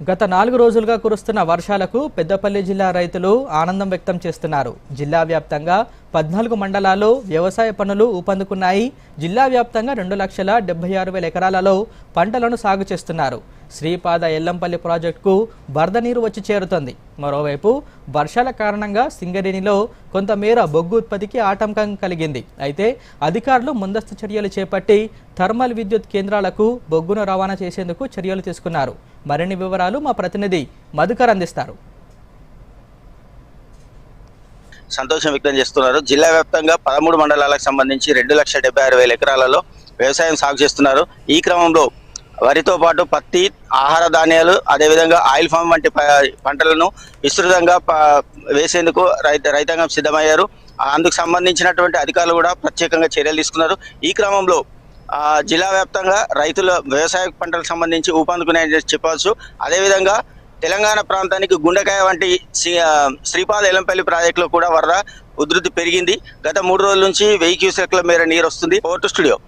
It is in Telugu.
గత నాలుగు రోజులుగా కురుస్తున్న వర్షాలకు పెద్దపల్లి జిల్లా రైతులు ఆనందం వ్యక్తం చేస్తున్నారు. జిల్లా వ్యాప్తంగా పద్నాలుగు మండలాల్లో వ్యవసాయ పనులు ఊపందుకున్నాయి. జిల్లా వ్యాప్తంగా రెండు లక్షల డెబ్బై ఆరు వేల ఎకరాలలో పంటలను సాగు చేస్తున్నారు. శ్రీపాద ఎల్లంపల్లి ప్రాజెక్టుకు వరద నీరు వచ్చి చేరుతోంది. మరోవైపు వర్షాల కారణంగా సింగరేణిలో కొంతమేర బొగ్గు ఉత్పత్తికి ఆటంకం కలిగింది. అయితే అధికారులు ముందస్తు చర్యలు చేపట్టి థర్మల్ విద్యుత్ కేంద్రాలకు బొగ్గును రవాణా చేసేందుకు చర్యలు తీసుకున్నారు. మరిన్ని వివరాలు మా ప్రతినిధి మధుకర్ అందిస్తారు. సంతోషం వ్యక్తం చేస్తున్నారు. జిల్లా వ్యాప్తంగా పదమూడు మండలాలకు సంబంధించి రెండు లక్షల డెబ్బై ఆరు వేల ఎకరాలలో వ్యవసాయం సాగు చేస్తున్నారు. ఈ క్రమంలో వరితో పాటు పత్తి ఆహార ధాన్యాలు అదేవిధంగా ఆయిల్ ఫామ్ వంటి ప- పంటలను విస్తృతంగా వేసేందుకు రైత రైతాంగం సిద్ధమయ్యారు. అందుకు సంబంధించినటువంటి అధికారులు కూడా ప్రత్యేకంగా చర్యలు తీసుకున్నారు. ఈ క్రమంలో జిల్లా వ్యాప్తంగా రైతుల వ్యవసాయ పంటలకు సంబంధించి ఊపందుకునే చెప్పవచ్చు. అదేవిధంగా తెలంగాణ ప్రాంతానికి గుండెకాయ వంటి శ్రీ- శ్రీపాద ఎలంపల్లి ప్రాజెక్టులో కూడా వరద ఉధృతి పెరిగింది. గత మూడు రోజుల నుంచి వెయ్యి క్యూసెక్ల మేర నీరు వస్తుంది పోర్టు స్టూడియో.